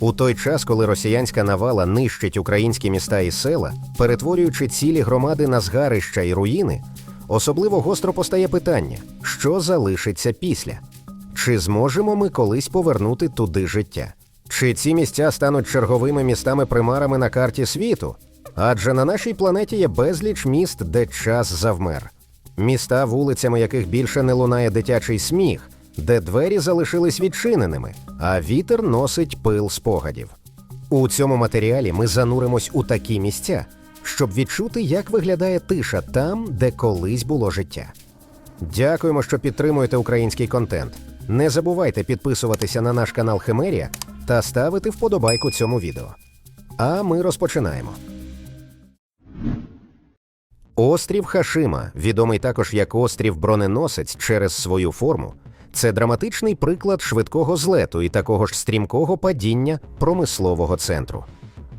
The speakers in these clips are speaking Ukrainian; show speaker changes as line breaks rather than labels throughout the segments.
У той час, коли росіянська навала нищить українські міста і села, перетворюючи цілі громади на згарища і руїни, особливо гостро постає питання, що залишиться після. Чи зможемо ми колись повернути туди життя? Чи ці місця стануть черговими містами-примарами на карті світу? Адже на нашій планеті є безліч міст, де час завмер. Міста, вулицями яких більше не лунає дитячий сміх, де двері залишились відчиненими, а вітер носить пил спогадів. У цьому матеріалі ми зануримось у такі місця, щоб відчути, як виглядає тиша там, де колись було життя. Дякуємо, що підтримуєте український контент. Не забувайте підписуватися на наш канал Химерія та ставити вподобайку цьому відео. А ми розпочинаємо. Острів Хашима, відомий також як острів Броненосець через свою форму, це драматичний приклад швидкого злету і такого ж стрімкого падіння промислового центру.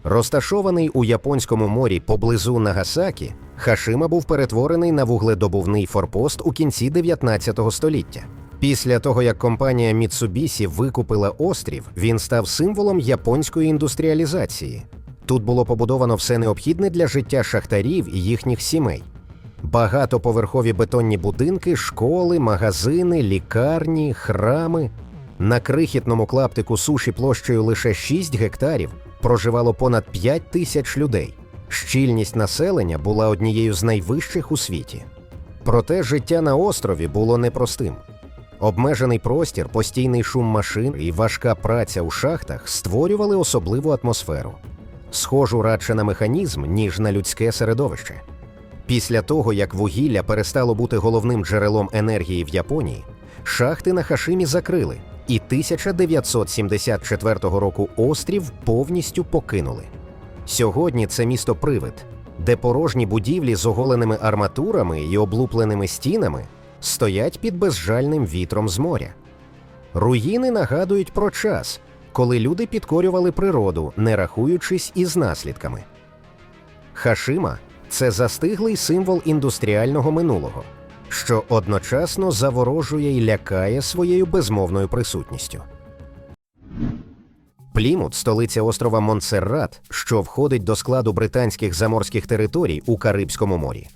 Розташований у Японському морі поблизу Нагасакі, Хашима був перетворений на вугледобувний форпост у кінці 19 століття. Після того, як компанія Mitsubishi викупила острів, він став символом японської індустріалізації. Тут було побудовано все необхідне для життя шахтарів і їхніх сімей. Багатоповерхові бетонні будинки, школи, магазини, лікарні, храми. На крихітному клаптику суші площею лише 6 гектарів проживало понад 5 тисяч людей. Щільність населення була однією з найвищих у світі. Проте життя на острові було непростим. Обмежений простір, постійний шум машин і важка праця у шахтах створювали особливу атмосферу, схожу радше на механізм, ніж на людське середовище. Після того, як вугілля перестало бути головним джерелом енергії в Японії, шахти на Хашимі закрили, і 1974 року острів повністю покинули. Сьогодні це місто Привид, де порожні будівлі з оголеними арматурами і облупленими стінами стоять під безжальним вітром з моря. Руїни нагадують про час, коли люди підкорювали природу, не рахуючись із наслідками. Хашима це застиглий символ індустріального минулого, що одночасно заворожує і лякає своєю безмовною присутністю. Плімут, столиця острова Монсеррат, що входить до складу британських заморських територій у Карибському морі.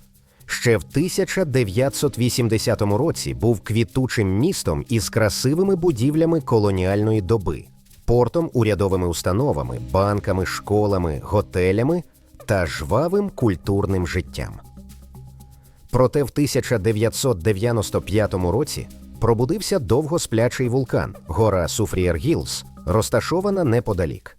Ще в 1980 році був квітучим містом із красивими будівлями колоніальної доби, портом, урядовими установами, банками, школами, готелями та жвавим культурним життям. Проте в 1995 році пробудився довго сплячий вулкан, гора Суфрієр Гілс, розташована неподалік.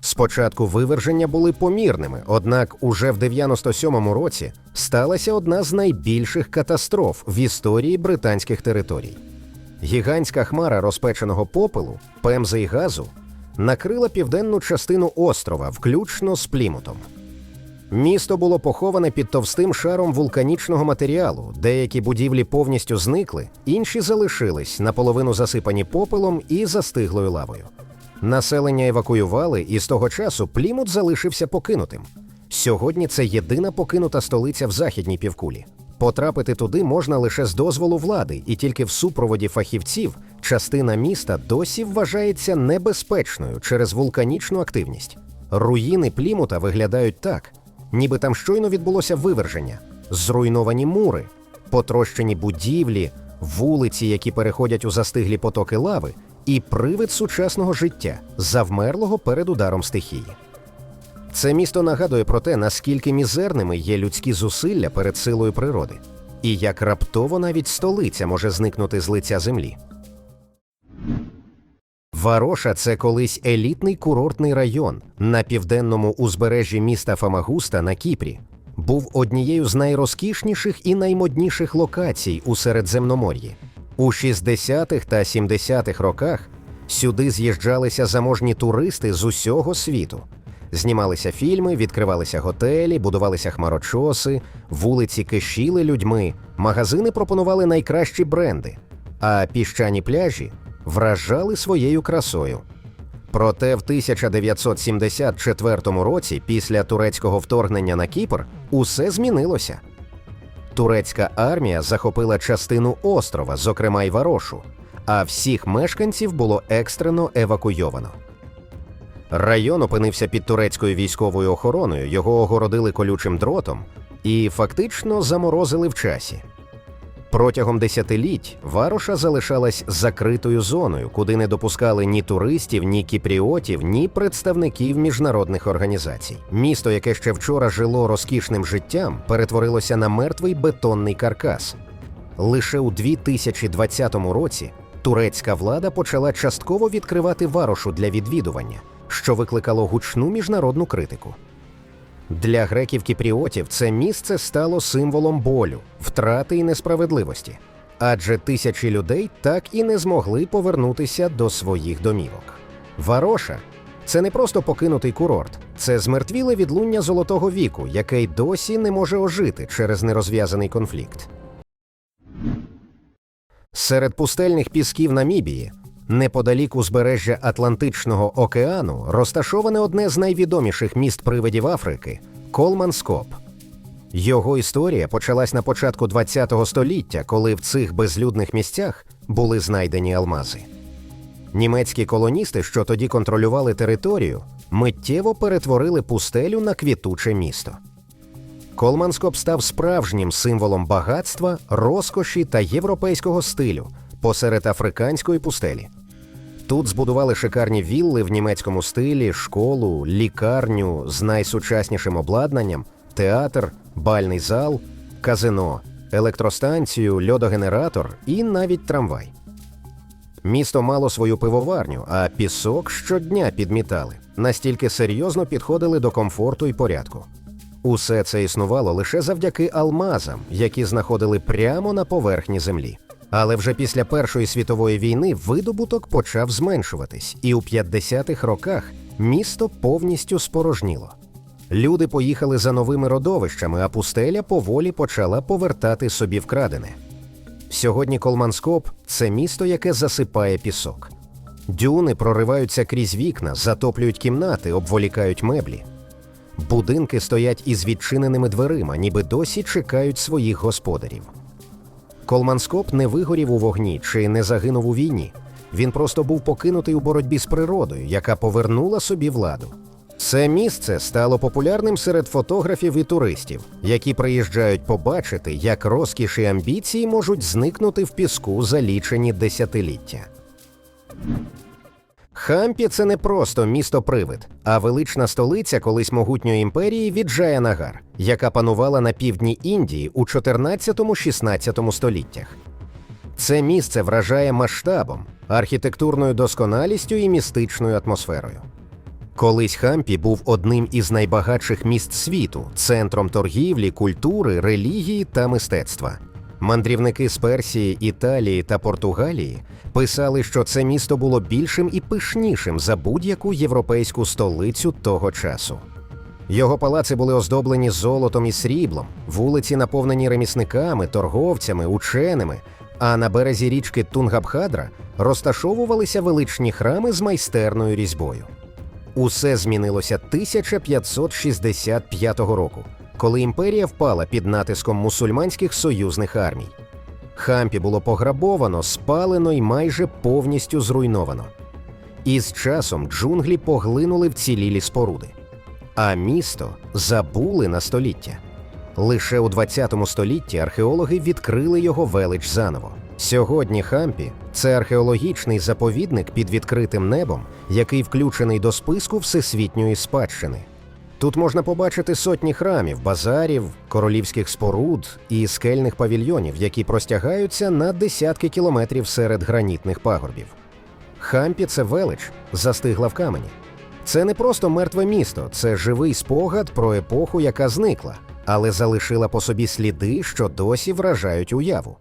Спочатку виверження були помірними, однак уже в 97-му році сталася одна з найбільших катастроф в історії британських територій. Гігантська хмара розпеченого попелу, пемзи й газу накрила південну частину острова, включно з Плімутом. Місто було поховане під товстим шаром вулканічного матеріалу. Деякі будівлі повністю зникли, інші залишились наполовину засипані попелом і застиглою лавою. Населення евакуювали, і з того часу Плімут залишився покинутим. Сьогодні це єдина покинута столиця в західній півкулі. Потрапити туди можна лише з дозволу влади, і тільки в супроводі фахівців частина міста досі вважається небезпечною через вулканічну активність. Руїни Плімута виглядають так, ніби там щойно відбулося виверження, зруйновані мури, потрощені будівлі, вулиці, які переходять у застиглі потоки лави, і привид сучасного життя, завмерлого перед ударом стихії. Це місто нагадує про те, наскільки мізерними є людські зусилля перед силою природи, і як раптово навіть столиця може зникнути з лиця землі. Вароша це колись елітний курортний район на південному узбережжі міста Фамагуста на Кіпрі. Був однією з найрозкішніших і наймодніших локацій у Середземномор'ї. У 60-х та 70-х роках сюди з'їжджалися заможні туристи з усього світу. Знімалися фільми, відкривалися готелі, будувалися хмарочоси, вулиці кишіли людьми, магазини пропонували найкращі бренди, а піщані пляжі вражали своєю красою. Проте в 1974 році, після турецького вторгнення на Кіпр, усе змінилося. Турецька армія захопила частину острова, зокрема й Варошу, а всіх мешканців було екстрено евакуйовано. Район опинився під турецькою військовою охороною, його огородили колючим дротом і фактично заморозили в часі. Протягом десятиліть Вароша залишалась закритою зоною, куди не допускали ні туристів, ні кіпріотів, ні представників міжнародних організацій. Місто, яке ще вчора жило розкішним життям, перетворилося на мертвий бетонний каркас. Лише у 2020 році турецька влада почала частково відкривати варошу для відвідування, що викликало гучну міжнародну критику. Для греків-кіпріотів це місце стало символом болю, втрати і несправедливості, адже тисячі людей так і не змогли повернутися до своїх домівок. Вароша це не просто покинутий курорт, це змертвіле відлуння золотого віку, яке й досі не може ожити через нерозв'язаний конфлікт. Серед пустельних пісків Намібії, неподалік узбережжя Атлантичного океану, розташоване одне з найвідоміших міст привидів Африки Колманскоп. Його історія почалась на початку ХХ століття, коли в цих безлюдних місцях були знайдені алмази. Німецькі колоністи, що тоді контролювали територію, миттєво перетворили пустелю на квітуче місто. Колманскоп став справжнім символом багатства, розкоші та європейського стилю посеред африканської пустелі. Тут збудували шикарні вілли в німецькому стилі, школу, лікарню з найсучаснішим обладнанням, театр, бальний зал, казино, електростанцію, льодогенератор і навіть трамвай. Місто мало свою пивоварню, а пісок щодня підмітали, настільки серйозно підходили до комфорту і порядку. Усе це існувало лише завдяки алмазам, які знаходили прямо на поверхні землі. Але вже після Першої світової війни видобуток почав зменшуватись, і у 50-х роках місто повністю спорожніло. Люди поїхали за новими родовищами, а пустеля поволі почала повертати собі вкрадене. Сьогодні Колманскоп це місто, яке засипає пісок. Дюни прориваються крізь вікна, затоплюють кімнати, обволікають меблі. Будинки стоять із відчиненими дверима, ніби досі чекають своїх господарів. Колманскоп не вигорів у вогні чи не загинув у війні. Він просто був покинутий у боротьбі з природою, яка повернула собі владу. Це місце стало популярним серед фотографів і туристів, які приїжджають побачити, як розкіш і амбіції можуть зникнути в піску за лічені десятиліття. Хампі це не просто місто-привид, а велична столиця колись могутньої імперії Віджаянагар, яка панувала на півдні Індії у 14-16 століттях. Це місце вражає масштабом, архітектурною досконалістю і містичною атмосферою. Колись Хампі був одним із найбагатших міст світу, центром торгівлі, культури, релігії та мистецтва. Мандрівники з Персії, Італії та Португалії писали, що це місто було більшим і пишнішим за будь-яку європейську столицю того часу. Його палаци були оздоблені золотом і сріблом, вулиці наповнені ремісниками, торговцями, ученими. А на березі річки Тунгабхадра розташовувалися величні храми з майстерною різьбою. Усе змінилося 1565 року, коли імперія впала під натиском мусульманських союзних армій. Хампі було пограбовано, спалено і майже повністю зруйновано. І з часом джунглі поглинули вцілілі споруди, а місто забули на століття. Лише у 20 столітті археологи відкрили його велич заново. Сьогодні Хампі це археологічний заповідник під відкритим небом, який включений до списку всесвітньої спадщини. Тут можна побачити сотні храмів, базарів, королівських споруд і скельних павільйонів, які простягаються на десятки кілометрів серед гранітних пагорбів. Хампі це велич, застигла в камені. Це не просто мертве місто, це живий спогад про епоху, яка зникла, але залишила по собі сліди, що досі вражають уяву.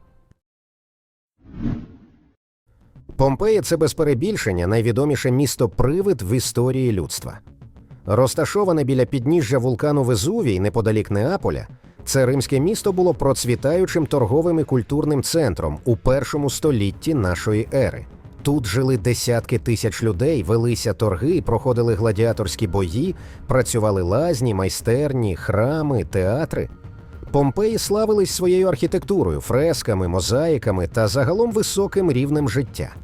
Помпеї це без перебільшення найвідоміше місто привид в історії людства. Розташоване біля підніжжя вулкану Везувій неподалік Неаполя, це римське місто було процвітаючим торговим і культурним центром у першому столітті нашої ери. Тут жили десятки тисяч людей, велися торги, проходили гладіаторські бої, працювали лазні, майстерні, храми, театри. Помпеї славились своєю архітектурою, фресками, мозаїками та загалом високим рівнем життя.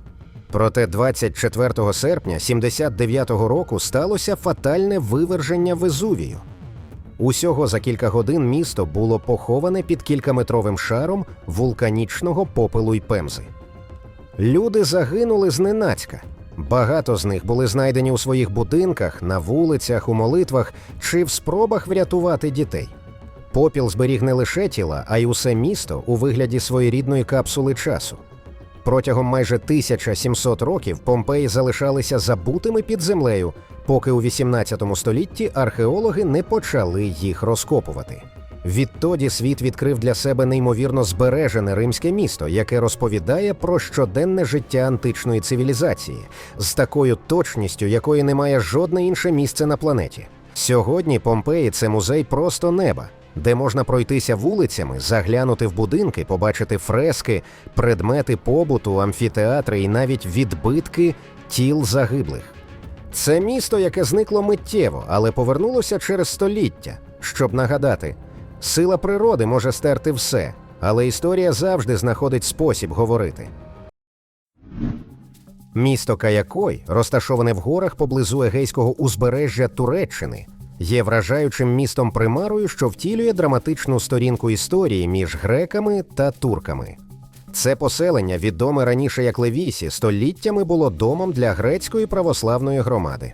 Проте 24 серпня 79-го року сталося фатальне виверження Везувію. Усього за кілька годин місто було поховане під кількаметровим шаром вулканічного попелу й пемзи. Люди загинули зненацька. Багато з них були знайдені у своїх будинках, на вулицях, у молитвах чи в спробах врятувати дітей. Попіл зберіг не лише тіла, а й усе місто у вигляді своєрідної капсули часу. Протягом майже 1700 років Помпеї залишалися забутими під землею, поки у 18 столітті археологи не почали їх розкопувати. Відтоді світ відкрив для себе неймовірно збережене римське місто, яке розповідає про щоденне життя античної цивілізації з такою точністю, якої немає жодне інше місце на планеті. Сьогодні Помпеї це музей просто неба, де можна пройтися вулицями, заглянути в будинки, побачити фрески, предмети побуту, амфітеатри і навіть відбитки тіл загиблих. Це місто, яке зникло миттєво, але повернулося через століття, щоб нагадати. Сила природи може стерти все, але історія завжди знаходить спосіб говорити. Місто Каякой, розташоване в горах поблизу Егейського узбережжя Туреччини, є вражаючим містом примарою, що втілює драматичну сторінку історії між греками та турками. Це поселення, відоме раніше як Левісі, століттями було домом для грецької православної громади.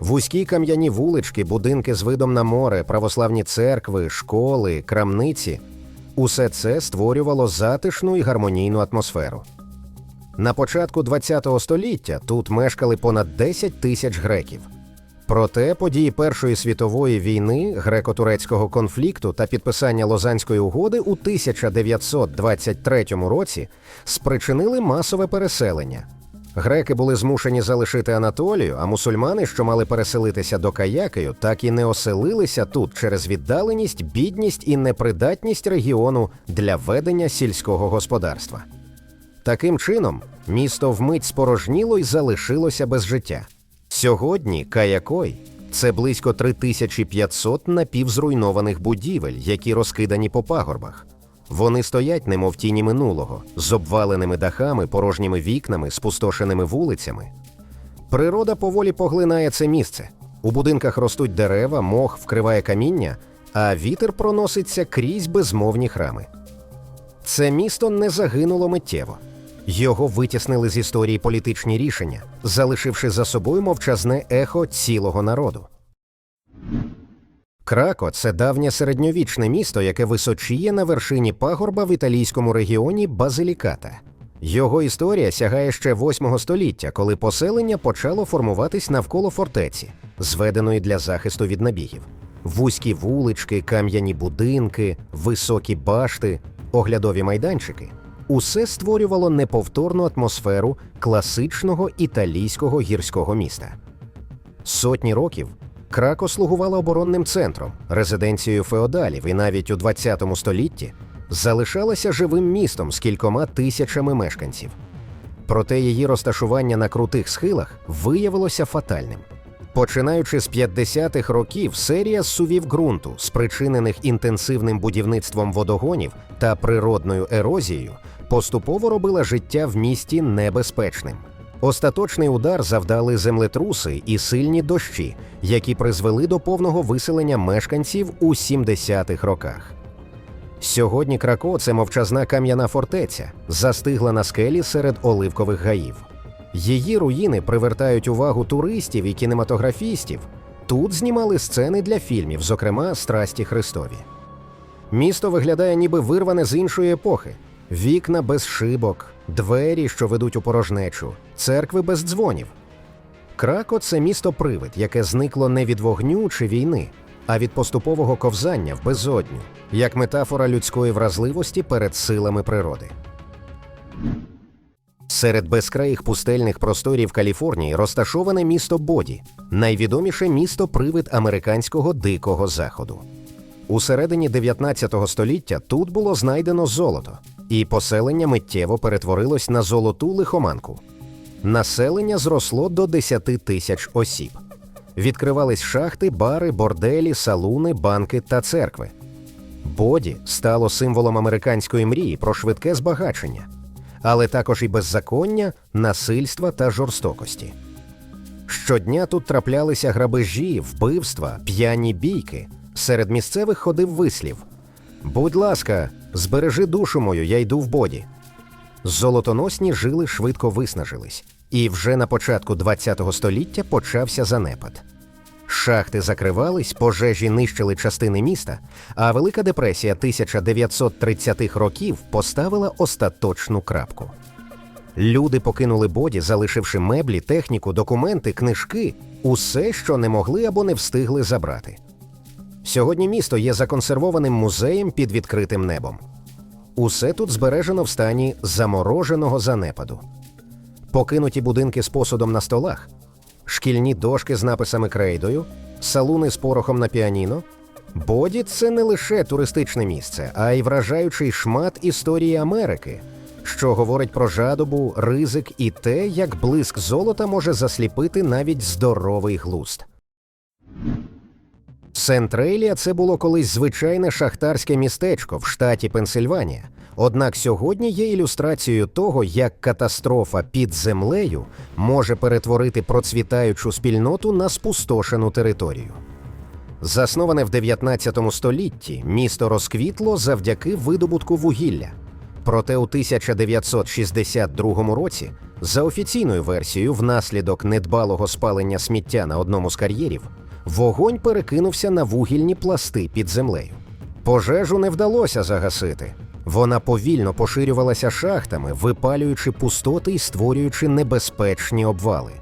Вузькі кам'яні вулички, будинки з видом на море, православні церкви, школи, крамниці усе це створювало затишну і гармонійну атмосферу. На початку ХХ століття тут мешкали понад 10 тисяч греків. Проте події Першої світової війни, греко-турецького конфлікту та підписання Лозанської угоди у 1923 році спричинили масове переселення. Греки були змушені залишити Анатолію, а мусульмани, що мали переселитися до Каякою, так і не оселилися тут через віддаленість, бідність і непридатність регіону для ведення сільського господарства. Таким чином, місто вмить спорожніло й залишилося без життя. Сьогодні Каякой це близько 3500 напівзруйнованих будівель, які розкидані по пагорбах. Вони стоять, немов тіні минулого, з обваленими дахами, порожніми вікнами, спустошеними вулицями. Природа поволі поглинає це місце. У будинках ростуть дерева, мох вкриває каміння, а вітер проноситься крізь безмовні храми. Це місто не загинуло миттєво. Його витіснили з історії політичні рішення, залишивши за собою мовчазне ехо цілого народу. Крако це давнє середньовічне місто, яке височіє на вершині пагорба в італійському регіоні Базиліката. Його історія сягає ще 8 століття, коли поселення почало формуватись навколо фортеці, зведеної для захисту від набігів. Вузькі вулички, кам'яні будинки, високі башти, оглядові майданчики усе створювало неповторну атмосферу класичного італійського гірського міста. Сотні років Крако слугувала оборонним центром, резиденцією феодалів і навіть у 20 столітті залишалася живим містом з кількома тисячами мешканців. Проте її розташування на крутих схилах виявилося фатальним. Починаючи з 50-х років, серія сувів ґрунту, спричинених інтенсивним будівництвом водогонів та природною ерозією, поступово робила життя в місті небезпечним. Остаточний удар завдали землетруси і сильні дощі, які призвели до повного виселення мешканців у 70-х роках. Сьогодні Крако це мовчазна кам'яна фортеця, застигла на скелі серед оливкових гаїв. Її руїни привертають увагу туристів і кінематографістів. Тут знімали сцени для фільмів, зокрема Страсті Христові. Місто виглядає ніби вирване з іншої епохи: вікна без шибок, двері, що ведуть у порожнечу, церкви без дзвонів. Крако це місто привид, яке зникло не від вогню чи війни, а від поступового ковзання в безодню, як метафора людської вразливості перед силами природи. Серед безкраїх пустельних просторів Каліфорнії розташоване місто Боді, найвідоміше місто привид американського дикого заходу. У середині 19 століття тут було знайдено золото, і поселення миттєво перетворилось на золоту лихоманку. Населення зросло до 10 тисяч осіб. Відкривались шахти, бари, борделі, салуни, банки та церкви. Боді стало символом американської мрії про швидке збагачення. але також і беззаконня, насильства та жорстокості. Щодня тут траплялися грабежі, вбивства, п'яні бійки. Серед місцевих ходив вислів: Будь ласка, збережи душу мою, я йду в боді. Золотоносні жили швидко виснажились, і вже на початку ХХ століття почався занепад. Шахти закривались, пожежі нищили частини міста, а Велика депресія 1930-х років поставила остаточну крапку. Люди покинули боді, залишивши меблі, техніку, документи, книжки, усе, що не могли або не встигли забрати. Сьогодні місто є законсервованим музеєм під відкритим небом. Усе тут збережено в стані замороженого занепаду. Покинуті будинки з посудом на столах, шкільні дошки з написами крейдою, салуни з порохом на піаніно. Боді це не лише туристичне місце, а й вражаючий шмат історії Америки, що говорить про жадобу, ризик і те, як блиск золота може засліпити навіть здоровий глузд. Сентрелія це було колись звичайне шахтарське містечко в штаті Пенсильванія. Однак сьогодні є ілюстрацією того, як катастрофа під землею може перетворити процвітаючу спільноту на спустошену територію. Засноване в 19 столітті, місто розквітло завдяки видобутку вугілля. Проте у 1962 році, за офіційною версією, внаслідок недбалого спалення сміття на одному з кар'єрів, вогонь перекинувся на вугільні пласти під землею. Пожежу не вдалося загасити. Вона повільно поширювалася шахтами, випалюючи пустоти і створюючи небезпечні обвали.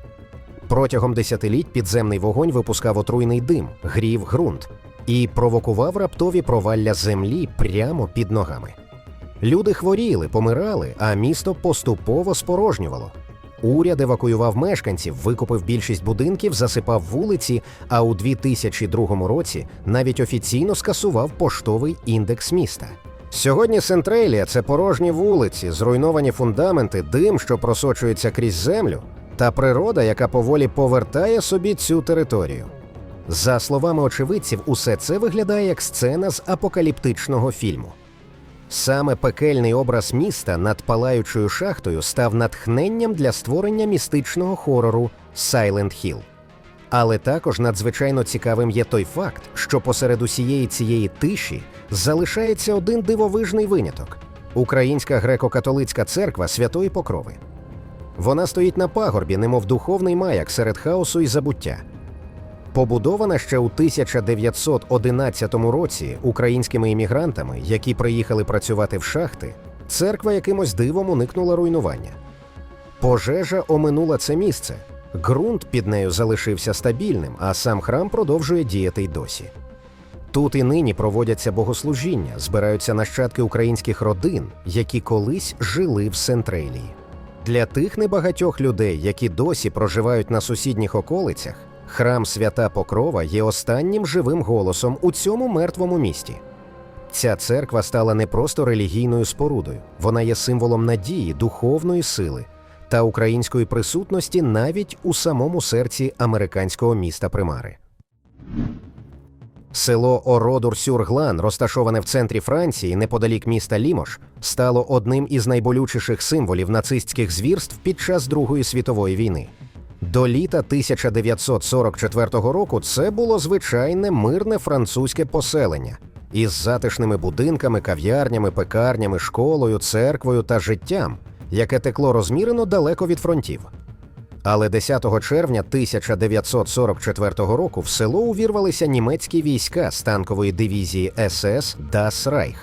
Протягом десятиліть підземний вогонь випускав отруйний дим, грів ґрунт і провокував раптові провалля землі прямо під ногами. Люди хворіли, помирали, а місто поступово спорожнювало. Уряд евакуював мешканців, викупив більшість будинків, засипав вулиці, а у 2002 році навіть офіційно скасував поштовий індекс міста. Сьогодні Сентрелія це порожні вулиці, зруйновані фундаменти, дим, що просочується крізь землю, та природа, яка поволі повертає собі цю територію. За словами очевидців, усе це виглядає як сцена з апокаліптичного фільму. Саме пекельний образ міста над палаючою шахтою став натхненням для створення містичного хорору Silent Hill. Але також надзвичайно цікавим є той факт, що посеред усієї цієї тиші залишається один дивовижний виняток Українська греко-католицька церква Святої Покрови. Вона стоїть на пагорбі, немов духовний маяк серед хаосу і забуття. Побудована ще у 1911 році українськими іммігрантами, які приїхали працювати в шахти, церква якимось дивом уникнула руйнування. Пожежа оминула це місце. Ґрунт під нею залишився стабільним, а сам храм продовжує діяти й досі. Тут і нині проводяться богослужіння, збираються нащадки українських родин, які колись жили в Сентрелії. Для тих небагатьох людей, які досі проживають на сусідніх околицях, храм Свята Покрова є останнім живим голосом у цьому мертвому місті. Ця церква стала не просто релігійною спорудою, вона є символом надії, духовної сили та української присутності навіть у самому серці американського міста Примари. Село Ородур-Сюрглан, розташоване в центрі Франції, неподалік міста Лімош, стало одним із найболючіших символів нацистських звірств під час Другої світової війни. До літа 1944 року це було звичайне мирне французьке поселення із затишними будинками, кав'ярнями, пекарнями, школою, церквою та життям, яке текло розмірено далеко від фронтів. Але 10 червня 1944 року в село увірвалися німецькі війська з танкової дивізії СС Das Reich.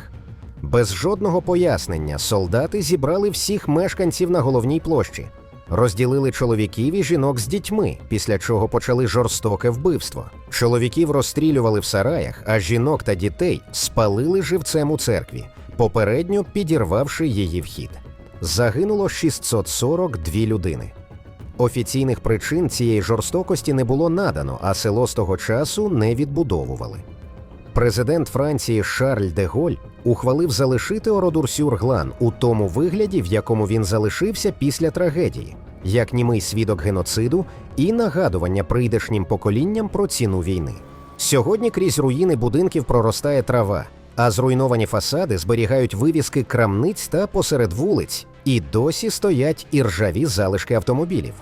Без жодного пояснення солдати зібрали всіх мешканців на головній площі, розділили чоловіків і жінок з дітьми, після чого почали жорстоке вбивство. Чоловіків розстрілювали в сараях, а жінок та дітей спалили живцем у церкві, попередньо підірвавши її вхід. Загинуло 642 людини. Офіційних причин цієї жорстокості не було надано, а село з того часу не відбудовували. Президент Франції Шарль де Голь ухвалив залишити Ородур-Сюрглан у тому вигляді, в якому він залишився після трагедії, як німий свідок геноциду і нагадування прийдешнім поколінням про ціну війни. Сьогодні крізь руїни будинків проростає трава, а зруйновані фасади зберігають вивіски крамниць та посеред вулиць і досі стоять іржаві залишки автомобілів.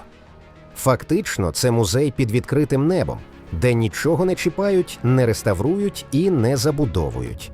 Фактично, це музей під відкритим небом, де нічого не чіпають, не реставрують і не забудовують.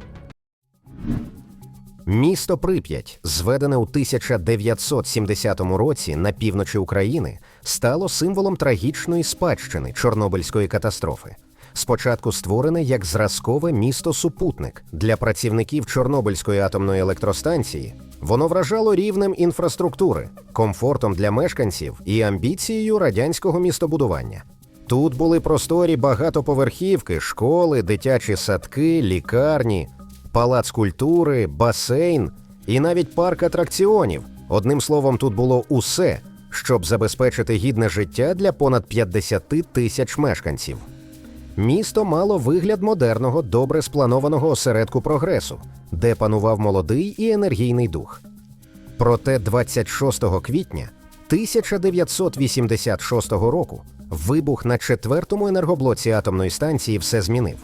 Місто Прип'ять, зведене у 1970 році на півночі України, стало символом трагічної спадщини Чорнобильської катастрофи. Спочатку створене як зразкове місто-супутник для працівників Чорнобильської атомної електростанції, воно вражало рівнем інфраструктури, комфортом для мешканців і амбіцією радянського містобудування. Тут були просторі багатоповерхівки, школи, дитячі садки, лікарні, палац культури, басейн і навіть парк атракціонів. Одним словом, тут було усе, щоб забезпечити гідне життя для понад 50 тисяч мешканців. Місто мало вигляд модерного, добре спланованого осередку прогресу, де панував молодий і енергійний дух. Проте 26 квітня 1986 року вибух на четвертому енергоблоці атомної станції все змінив.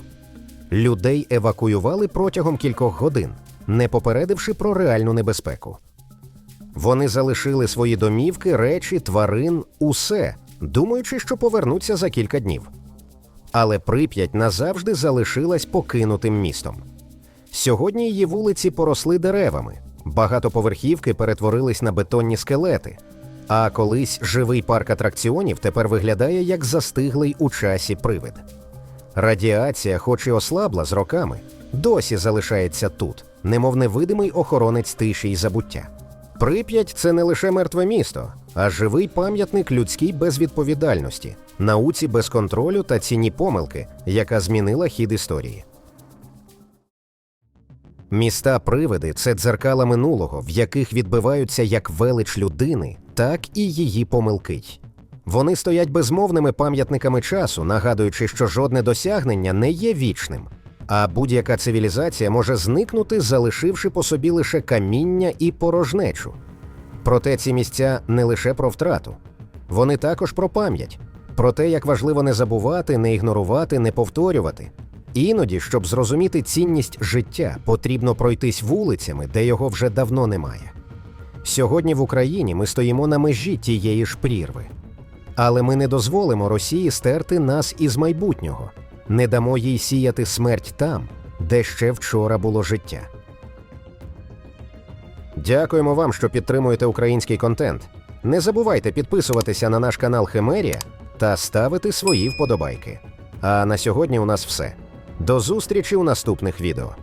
Людей евакуювали протягом кількох годин, не попередивши про реальну небезпеку. Вони залишили свої домівки, речі, тварин, усе, думаючи, що повернуться за кілька днів. Але Прип'ять назавжди залишилась покинутим містом. Сьогодні її вулиці поросли деревами, багатоповерхівки перетворились на бетонні скелети, а колись живий парк атракціонів тепер виглядає як застиглий у часі привид. Радіація, хоч і ослабла з роками, досі залишається тут, немов невидимий охоронець тиші й забуття. Прип'ять це не лише мертве місто, а живий пам'ятник людській безвідповідальності, науці без контролю та ціні помилки, яка змінила хід історії. Міста привиди це дзеркала минулого, в яких відбиваються як велич людини, так і її помилки. Вони стоять безмовними пам'ятниками часу, нагадуючи, що жодне досягнення не є вічним, а будь-яка цивілізація може зникнути, залишивши по собі лише каміння і порожнечу. Проте ці місця не лише про втрату, вони також про пам'ять, про те, як важливо не забувати, не ігнорувати, не повторювати. Іноді, щоб зрозуміти цінність життя, потрібно пройтись вулицями, де його вже давно немає. Сьогодні в Україні ми стоїмо на межі тієї ж прірви. Але ми не дозволимо Росії стерти нас із майбутнього, не дамо їй сіяти смерть там, де ще вчора було життя. Дякуємо вам, що підтримуєте український контент. Не забувайте підписуватися на наш канал Химерія та ставити свої вподобайки. А на сьогодні у нас все. До зустрічі у наступних відео.